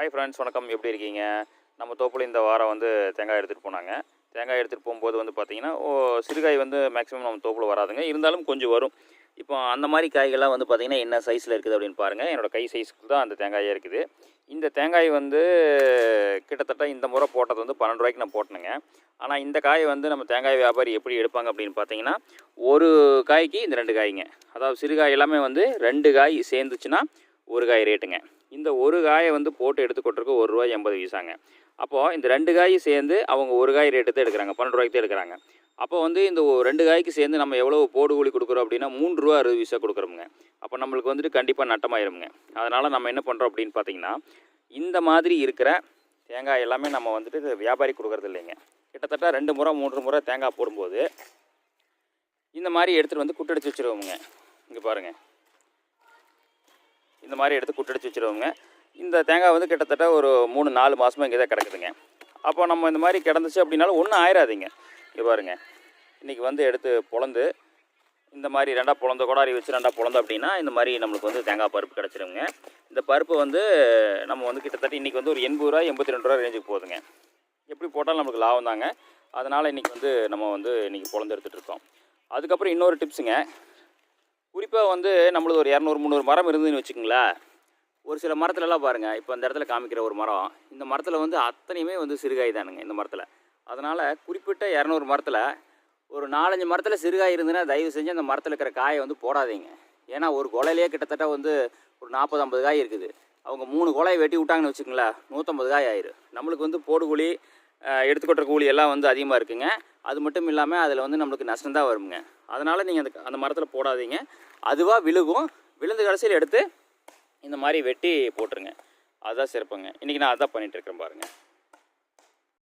Hi friends வணக்கம். எப்படி இருக்கீங்க? நம்ம தோப்பில் இந்த வாரம் வந்து தேங்காய் எடுத்துகிட்டு போனாங்க. தேங்காய் எடுத்துகிட்டு போகும்போது வந்து பார்த்திங்கன்னா ஓ சிறுகாய் வந்து மேக்ஸிமம் நம்ம தோப்பில் வராதுங்க. இருந்தாலும் கொஞ்சம் வரும். இப்போ அந்த மாதிரி காய்கள்லாம் வந்து பார்த்திங்கன்னா என்ன சைஸில் இருக்குது அப்படின்னு பாருங்கள் என்னோடய கை சைஸ்க்கு தான் அந்த தேங்காயே இருக்குது. இந்த தேங்காய் வந்து கிட்டத்தட்ட இந்த முறை போட்டது வந்து பன்னெண்டு ரூபாய்க்கு நான் போட்டேனுங்க. ஆனால் இந்த காய் வந்து நம்ம தேங்காய் வியாபாரி எப்படி எடுப்பாங்க அப்படின்னு பார்த்தீங்கன்னா ஒரு காய்க்கு இந்த ரெண்டு காய்ங்க. அதாவது சிறுகாய் எல்லாமே வந்து ரெண்டு காய் சேர்ந்துச்சுன்னா ஒரு காய் ரேட்டுங்க இந்த ஒரு காயை வந்து போட்டு எடுத்து ஒரு ரூபாய் எண்பது பைசாங்க அப்போது இந்த ரெண்டு காய் சேர்ந்து அவங்க ஒரு காய் ரேட்டு தான் எடுக்கிறாங்க. பன்னெண்டு ரூபாய்க்கு தான் எடுக்கிறாங்க. அப்போ வந்து இந்த ரெண்டு காய்க்கு சேர்ந்து நம்ம எவ்வளோ போடு கூலி கொடுக்குறோம் அப்படின்னா மூன்று ரூபா அறுபது பைசா கொடுக்குறோமுங்க. அப்போ நம்மளுக்கு வந்துட்டு கண்டிப்பாக நட்டமாயிருமுங்க. அதனால் நம்ம என்ன பண்ணுறோம் அப்படின்னு பார்த்தீங்கன்னா இந்த மாதிரி இருக்கிற தேங்காய் எல்லாமே நம்ம வந்துட்டு வியாபாரி கொடுக்குறது இல்லைங்க. கிட்டத்தட்ட ரெண்டு முறை மூன்று முறை தேங்காய் போடும்போது இந்த மாதிரி எடுத்துகிட்டு வந்து குட்டடிச்சு வச்சுருவோமுங்க. இங்கே பாருங்கள் இந்த மாதிரி எடுத்து குட்டடிச்சு வச்சுருவோங்க இந்த தேங்காய் வந்து கிட்டத்தட்ட ஒரு மூணு நாலு மாதமாக இங்கே தான் கிடக்குதுங்க. அப்போ நம்ம இந்த மாதிரி கிடந்துச்சு அப்படின்னாலும் ஒன்றும் ஆயிராதிங்க. இங்கே பாருங்கள் இன்றைக்கி வந்து எடுத்து பொழந்து இந்த மாதிரி ரெண்டாக பொழந்த கொடாரி வச்சு ரெண்டா பொழந்து அப்படின்னா இந்த மாதிரி நம்மளுக்கு வந்து தேங்காய் பருப்பு கிடச்சிருங்க. இந்த பருப்பு வந்து நம்ம வந்து கிட்டத்தட்ட இன்றைக்கி வந்து ஒரு எண்பது ரூபா எண்பத்தி ரெண்டு ரூபா ரேஞ்சுக்கு போகுதுங்க. எப்படி போட்டாலும் நமக்கு லாபம் தாங்க. அதனால் இன்றைக்கி வந்து நம்ம வந்து இன்றைக்கி பொழந்து எடுத்துகிட்டு இருக்கோம். அதுக்கப்புறம் இன்னொரு டிப்ஸுங்க குறிப்பாக வந்து நம்மளது ஒரு இரநூறு முந்நூறு மரம் இருந்துன்னு வச்சுக்கோங்களேன் ஒரு சில மரத்துலலாம் பாருங்கள் இப்போ அந்த இடத்துல காமிக்கிற ஒரு மரம் இந்த மரத்தில் வந்து அத்தனையுமே வந்து சிறுகாய் தானுங்க இந்த மரத்தில். அதனால் குறிப்பிட்ட இரநூறு மரத்தில் ஒரு நாலஞ்சு மரத்தில் சிறுகாய் இருந்துன்னா தயவு செஞ்சு அந்த மரத்தில் இருக்கிற காயை வந்து போடாதீங்க. ஏன்னா ஒரு கொலையிலே கிட்டத்தட்ட வந்து ஒரு நாற்பது ஐம்பது காய் இருக்குது. அவங்க மூணு கொலையை வெட்டி விட்டாங்கன்னு வச்சுக்கோங்களேன் நூற்றம்பது காய் ஆயிரும். நம்மளுக்கு வந்து போடு கூலி எடுத்துக்கொட்டுற கூலி எல்லாம் வந்து அதிகமாக இருக்குங்க. அது மட்டும் இல்லாமல் அதில் வந்து நம்மளுக்கு நஷ்டம் தான் வருங்க அதனால் நீங்கள் அந்த அந்த மரத்தில் போடாதீங்க. அதுவாக விழுகும். விழுந்து கடைசியில் எடுத்து இந்த மாதிரி வெட்டி போட்டுருங்க. அதுதான் சிறப்புங்க. இன்றைக்கி நான் அதான் பண்ணிகிட்டு பாருங்கள்